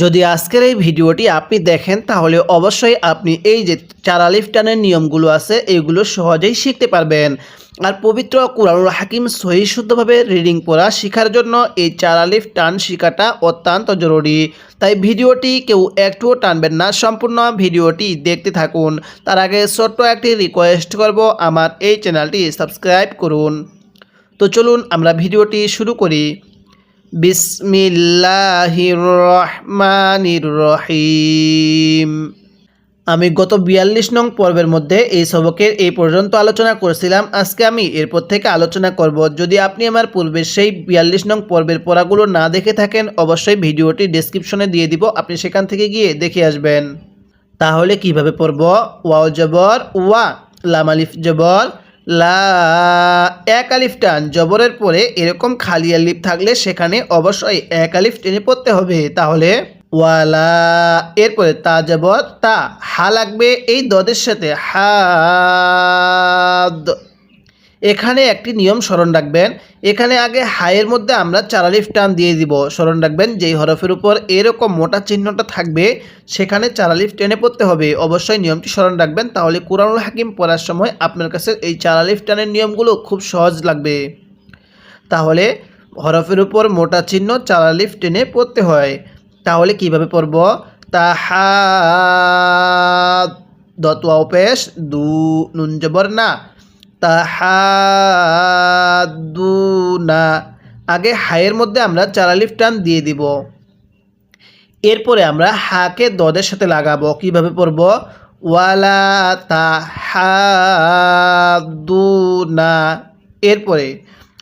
যদি আজকের এই ভিডিওটি আপনি দেখেন, তাহলে অবশ্যই আপনি এই যে চারা লিফটানের নিয়মগুলো আছে এইগুলো সহজেই শিখতে পারবেন। আর পবিত্র কুরআনুল হাকিম সহি শুদ্ধভাবে রিডিং পড়া শেখার জন্য এই চারা লিফট টান শেখাটা অত্যন্ত জরুরি। তাই ভিডিওটি কেউ একটুও টানবেন না, সম্পূর্ণ ভিডিওটি দেখতে থাকুন। তার আগে ছোট্ট একটি রিকোয়েস্ট করব, আমার এই চ্যানেলটি সাবস্ক্রাইব করুন। তো চলুন আমরা ভিডিওটি শুরু করি। বিসমিল্লাহির রহমানির রহিম আমি গত বিয়াল্লিশ নং পর্বের মধ্যে এই সবকের এই পর্যন্ত আলোচনা করেছিলাম। আজকে আমি এরপর থেকে আলোচনা করব। যদি আপনি আমার পূর্বের সেই বিয়াল্লিশ নং পর্বের পড়াগুলো না দেখে থাকেন, অবশ্যই ভিডিওটি ডেসক্রিপশনে দিয়ে দিব। আপনি সেখান থেকে গিয়ে দেখে আসবেন। তাহলে কীভাবে পড়ব? ওয়াও জবর, ওয়া, লাম আলিফ জবর লা, এক আলিফ টান। জবরের পরে এরকম খালি আলিফ থাকলে সেখানে অবশ্যই এক আলিফ টেনে পড়তে হবে। তাহলে ওয়ালা, এরপরে তা জবর, তা, হা লাগবে এই দদের সাথে। হাদ এখানে একটি নিয়ম স্মরণ রাখবেন। এখানে আগে হায়ের মধ্যে আমরা চারালিফ টান দিয়ে দিব। স্মরণ রাখবেন, যেই হরফের উপর এরকম মোটা চিহ্নটা থাকবে, সেখানে চারালিফ টেনে পড়তে হবে। অবশ্যই নিয়মটি স্মরণ রাখবেন। তাহলে কোরআনুল হাকিম পড়ার সময় আপনার কাছে এই চারালিফ টানের নিয়মগুলো খুব সহজ লাগবে। তাহলে হরফের উপর মোটা চিহ্ন চারালিফ টেনে পড়তে হয়। তাহলে কীভাবে পড়ব? তাহা দতওয়াও পেশ, দু, নুন জবর না। তাহাদুনা। আগে হায়ের মধ্যে আমরা চারালিফ টান দিয়ে দিব। এরপরে আমরা হাকে দদের সাথে লাগাবো। কীভাবে পড়ব? ওয়ালা তাহাদুনা। এরপরে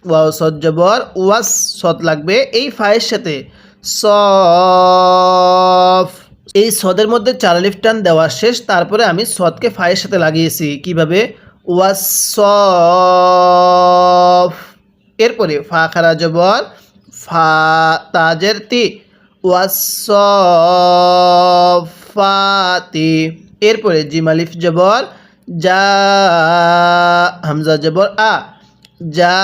ওয়াও সজ্জবর ওয়াস সদ লাগবে এই ফায়ের সাথে। সফ। এই সদের মধ্যে চারালিফ টান দেওয়া শেষ, তারপরে আমি সদকে ফায়ের সাথে লাগিয়েছি। কীভাবে? ওয়াসফ এরপরে ফা খারা জবর, ফা তাজের তি ওয়াসফাতি এরপরে জিমালিফ জবর যা হামজা জবর, আ যা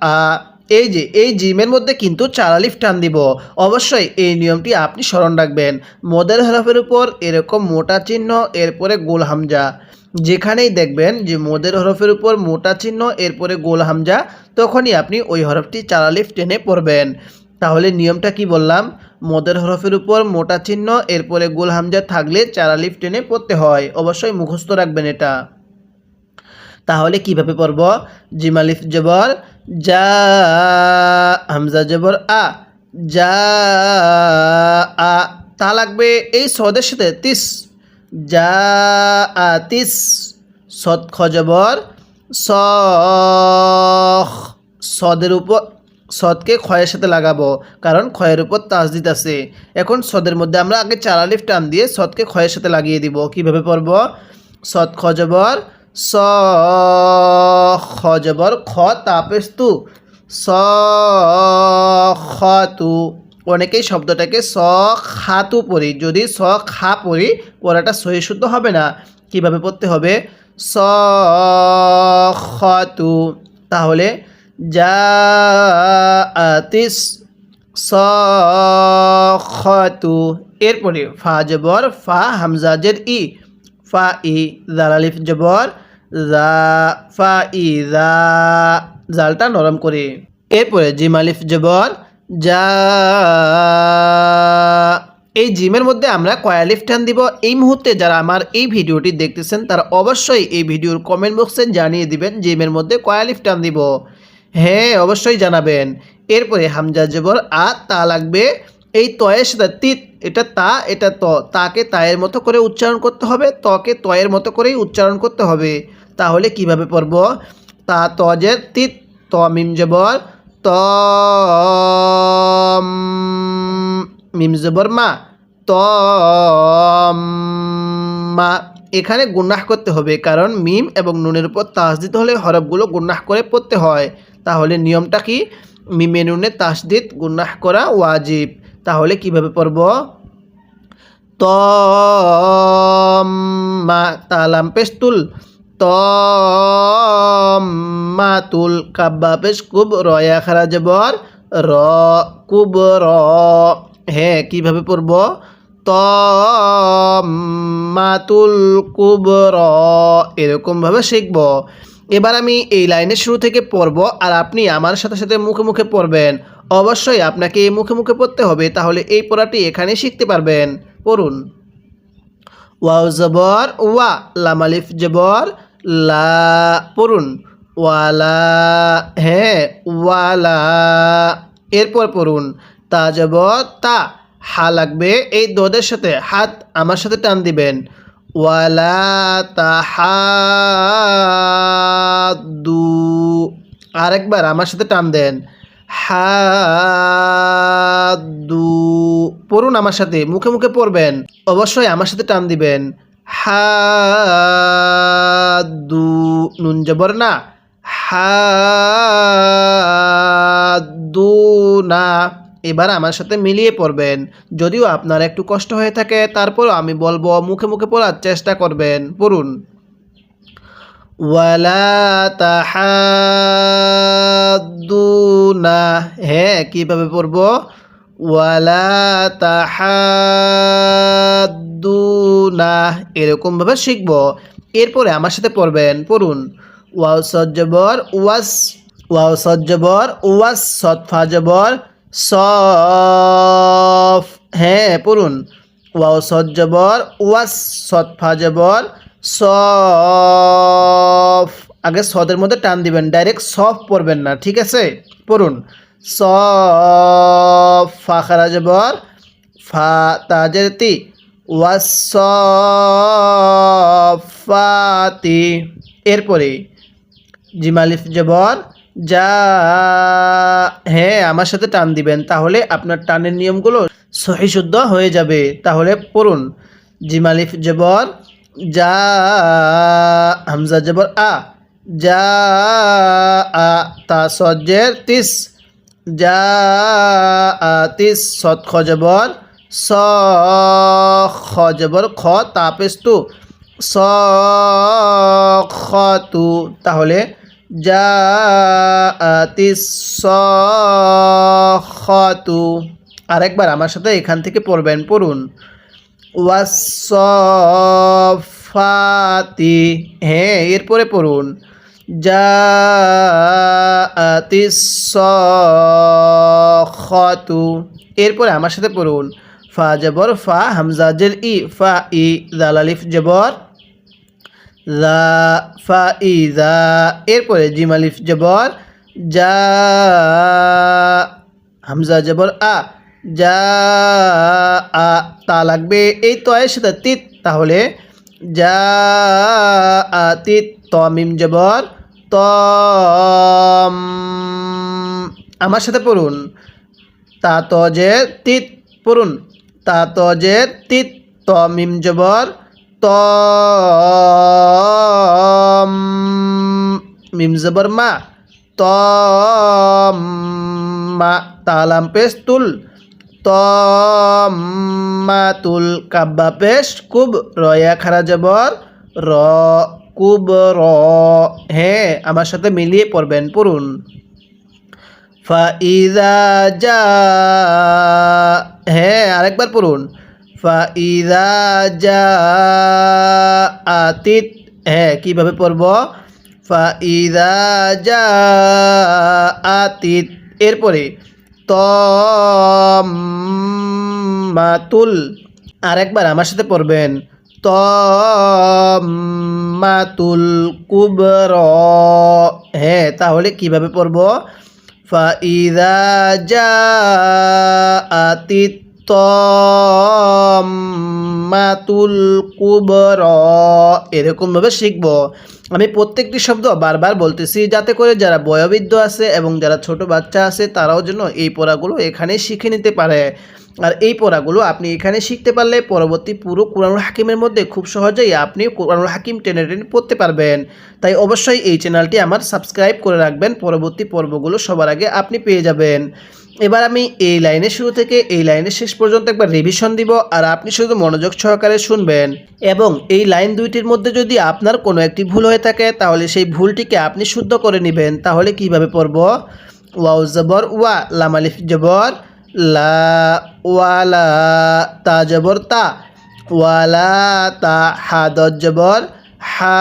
আ। এই যে, এই জিমের মধ্যে কিন্তু চারালিফ টান দিব। অবশ্যই এই নিয়মটি আপনি স্মরণ রাখবেন। মদের হরফের উপর এরকম মোটা চিহ্ন, এরপরে গোল হামজা। যেখানেই দেখবেন যে মদের হরফের উপর মোটা চিহ্ন, এরপরে গোল হামজা, তখনই আপনি ওই হরফটি চারালিফ টেনে পড়বেন। তাহলে নিয়মটা কি বললাম? মদের হরফের উপর মোটা চিহ্ন, এরপরে গোল হামজা থাকলে চারালিফ টেনে পড়তে হয়। অবশ্যই মুখস্থ রাখবেন এটা। তাহলে কীভাবে পড়ব? জিমালিফ জবর যা হামজা জবর, আ যা আ, তা লাগবে এই সদের সাথে, তিস। যা আ তিস সদ খজবর সদের উপর সদকে ক্ষয়ের সাথে লাগাবো, কারণ ক্ষয়ের উপর তাজদিদ আছে। এখন সদের মধ্যে আমরা আগে চারালিফ টান দিয়ে সদকে ক্ষয়ের সাথে লাগিয়ে দিব। কীভাবে পড়ব? সদ খজবর স খজবর খ তাপেস্তু। স খতু অনেকেই শব্দটাকে স খাতু পড়ি। যদি স খা পড়ি, পড়াটা সহি শুদ্ধ হবে না, কীভাবে পড়তে হবে? স খতু তাহলে যা আতিস স এরপরে ফা জবর, ফা হামজাজের ই। ফা ই জালালিফ জবর জা ফা ই জা জালটা নরম করে। এরপরে জিমালিফ জবর যা। এই জিমের মধ্যে আমরা কয়ালিফ টান দিব। এই মুহূর্তে যারা আমার এই ভিডিওটি দেখতেছেন, তারা অবশ্যই এই ভিডিওর কমেন্ট বক্সে জানিয়ে দিবেন জিমের মধ্যে কয়ালিফ টান দিব। হ্যাঁ অবশ্যই জানাবেন। এরপরে হামজা জবর, আ, তা লাগবে। এই তয়ের সাথে তিত, এটা তা, এটা ত। তাকে তায়ের মতো করে উচ্চারণ করতে হবে, তকে তয়ের মতো করেই উচ্চারণ করতে হবে। তাহলে কীভাবে পড়ব? তা তজের তিত, ত মিম জবর ত মিম জবর মা এখানে গুন্নাহ করতে হবে, কারণ মিম এবং নুনের উপর তাস দিতে হলে হরফগুলো গুন্নাহ করে পড়তে হয়। তাহলে নিয়মটা কি? মিমে নুনে তাসদিদ গুন্নাহ করা ওয়াজিব। তাহলে কীভাবে পড়ব? তালাম পেস্তুল। ত মাতুল কাব্বা পেশ কুব রয়া খারা জবর র কুব র হ্যাঁ কীভাবে পড়ব? ত মাতুল কুবর, এরকমভাবে শিখব। এবার আমি এই লাইনের শুরু থেকে পড়ব আর আপনি আমার সাথে সাথে মুখে মুখে পড়বেন। অবশ্যই আপনাকে মুখে মুখে পড়তে হবে, তাহলে এই পড়াটি এখানে শিখতে পারবেন। পড়ুন। ওয়াও জবর, ওয়া লামালিফ জবর লা, পড়ুন। ওয়ালা হ্যাঁ ওয়ালা। এরপর পড়ুন। তা জবর তা, হা লাগবে এই দোদের সাথে। হাত আমার সাথে টান দিবেন। ওয়ালা তাহাদু। আরেকবার আমার সাথে টান দেন। হাদু। পড়ুন আমার সাথে, মুখে মুখে পড়বেন। অবশ্যই আমার সাথে টান দিবেন। হাদু, নুন জবর না, হাদু না। এবার আমার সাথে মিলিয়ে পড়বেন। যদিও আপনার একটু কষ্ট হয়ে থাকে, তারপর আমি বলব মুখে মুখে পড়ার চেষ্টা করবেন। পড়ুন। ওয়ালা হ্যাঁ কীভাবে পড়ব? ওয়ালা তাহাদুনা এরকমভাবে শিখব। এরপরে আমার সাথে পড়বেন, পড়ুন। ওয়াও সজ্জবর, ওয়াস, ওয়াও সজ্জবর, ওয়াস সৎফা সফ। হ্যাঁ পড়ুন। ওয়াও সজ্জবর, ওয়াস সৎফা জবর সফ। আগে সদের মধ্যে টান দিবেন, ডাইরেক্ট সফ পড়বেন না, ঠিক আছে? পড়ুন। সফ, ফা খারা জবর ফা তাজের তি এরপরে জিমালিফ জবর যা হ্যাঁ আমার সাথে টান দিবেন, তাহলে আপনার টানের নিয়মগুলো সহি শুদ্ধ হয়ে যাবে। তাহলে পড়ুন। জিমালিফ জবর যা হামজা জবর আ, যা, আ, তা সজ্জের তিস। যা সৎ খ জবর স খ জবর খ তাপেস্তু স খ তাহলে যা আতিস স খ আরেকবার আমার সাথে এখান থেকে পড়বেন, পড়ুন। ওয়াসফাতি হ্যাঁ এরপরে পড়ুন। আতিস খতু এরপরে আমার সাথে পড়ুন। ফা জবর, ফা হামজা, জের, ই, ফা, ই জালালিফ জবর, লা, ফা, ই এরপরে জিমালিফ জবর যা হামজা, জবর, আ যা আ, তা লাগবে। এই তয়ের সাথে তিত, তাহলে যা আ, তিত তমিম জবর আমার সাথে পড়ুন। তা তজে তিত, পড়ুন। তা তজে তিত তমিম জবর তম। মিম জবর মা তম। মা তালাম পেশ তুল তমাতুল কাব্বা পেশ কুব, রয়া খারা জবর র কুব র হ্যাঁ আমার সাথে মিলিয়ে পড়বেন, পড়ুন। ফাইদা যা হ্যাঁ আরেকবার পড়ুন। ফাইদা যা আতিত হ্যাঁ কীভাবে পড়ব? ফাইদা যা আতিত এরপরে তমাতুল আরেকবার আমার সাথে পড়বেন। তমাতুল কুবর। হ্যাঁ তাহলে কীভাবে পড়ব? ফাইদা যা তমাতুল কুবর। এরকমভাবে শিখব। আমি প্রত্যেকটি শব্দ বারবার বলতেছি যাতে করে যারা বয়োবৃদ্ধ আছে এবং যারা ছোট বাচ্চা আছে, তারাও যেন এই পড়াগুলো এখানে শিখে নিতে পারে। আর এই পড়াগুলো আপনি এখানে শিখতে পারলে পরবর্তী পুরো কোরআনুল হাকিমের মধ্যে খুব সহজেই আপনি কোরআনুল হাকিম টেনে টেনে পড়তে পারবেন। তাই অবশ্যই এই চ্যানেলটি আমার সাবস্ক্রাইব করে রাখবেন, পরবর্তী পর্বগুলো সবার আগে আপনি পেয়ে যাবেন। এবার আমি এই লাইনের শুরু থেকে এই লাইনের শেষ পর্যন্ত একবার রিভিশন দিব আর আপনি শুধু মনোযোগ সহকারে শুনবেন। এবং এই লাইন দুইটির মধ্যে যদি আপনার কোনো একটি ভুল হয়ে থাকে, তাহলে সেই ভুলটিকে আপনি শুদ্ধ করে নেবেন। তাহলে কীভাবে পড়ব? ওয়াও জবর, ওয়া লামালিফ জবর। লা ওয়ালা তা জবর তা, ওয়ালা তা হা দত জবর হা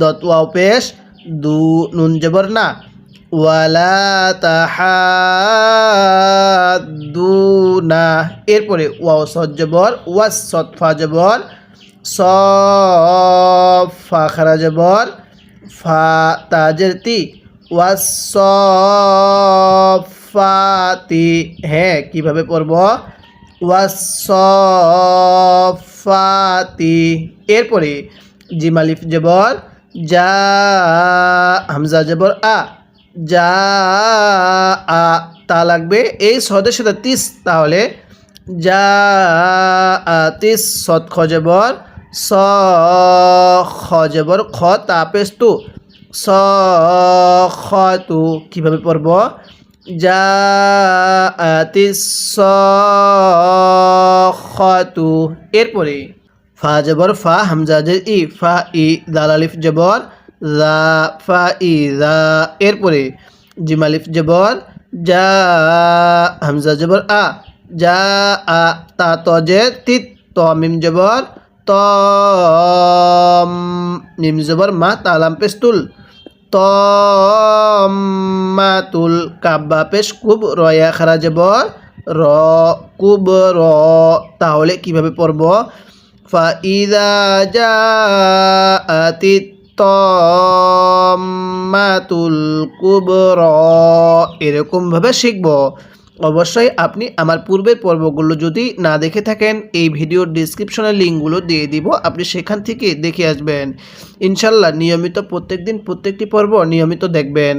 দত ওয়াও পেশ, দু নুন জবর না, ওয়ালা না, এরপরে ওয়াও সদ জবর, ওয়াস সদ ফা জবর, সফা খারা জবর, ফা তাজের তি ওয়াসফাতি হ্যাঁ কীভাবে পড়ব? ওয়াসফাতি। এরপরে জিমালিফ জবর যা হামজা জবর, আ যা আ, তা লাগবে। এই সদের সাথে তিস তাহলে যা আ, তিস, সদ, খ জবর, স, খ জবর, খ, তা তু, স, খ, তু। কীভাবে পড়ব? যা আতি স খ তু এরপরে ফা জবর, ফা, হামজা জের ই, ফা, ই দাল আলিফ জবর রা ফা, ই রা এরপরে জিম আলিফ জবর যা হামজা জবর, আ যা আ, তা তজে তিত ত মিম জবর, ত মিম জবর, মা তালাম পেস্তুল। তমাতুল কাব্বা, পেশ কুব রয়া খারা যাব র কুব র তাহলে কীভাবে পড়ব? ফাইদা যা আতি তুল কুব র এরকমভাবে শিখব। অবশ্যই আপনি আমার পূর্বের পর্বগুলো যদি না দেখে থাকেন, এই ভিডিওর ডিসক্রিপশনে লিঙ্কগুলো দিয়ে দিব, আপনি সেখান থেকে দেখে আসবেন। ইনশাল্লাহ নিয়মিত প্রত্যেকদিন প্রত্যেকটি পর্ব নিয়মিত দেখবেন।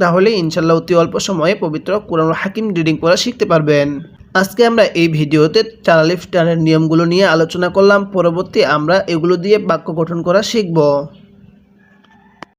তাহলে ইনশাল্লাহ অতি অল্প সময়ে পবিত্র কোরআন হাকিম রিডিং করা শিখতে পারবেন। আজকে আমরা এই ভিডিওতে চারালিফ টানের নিয়মগুলো নিয়ে আলোচনা করলাম, পরবর্তী আমরা এগুলো দিয়ে বাক্য গঠন করা শিখব।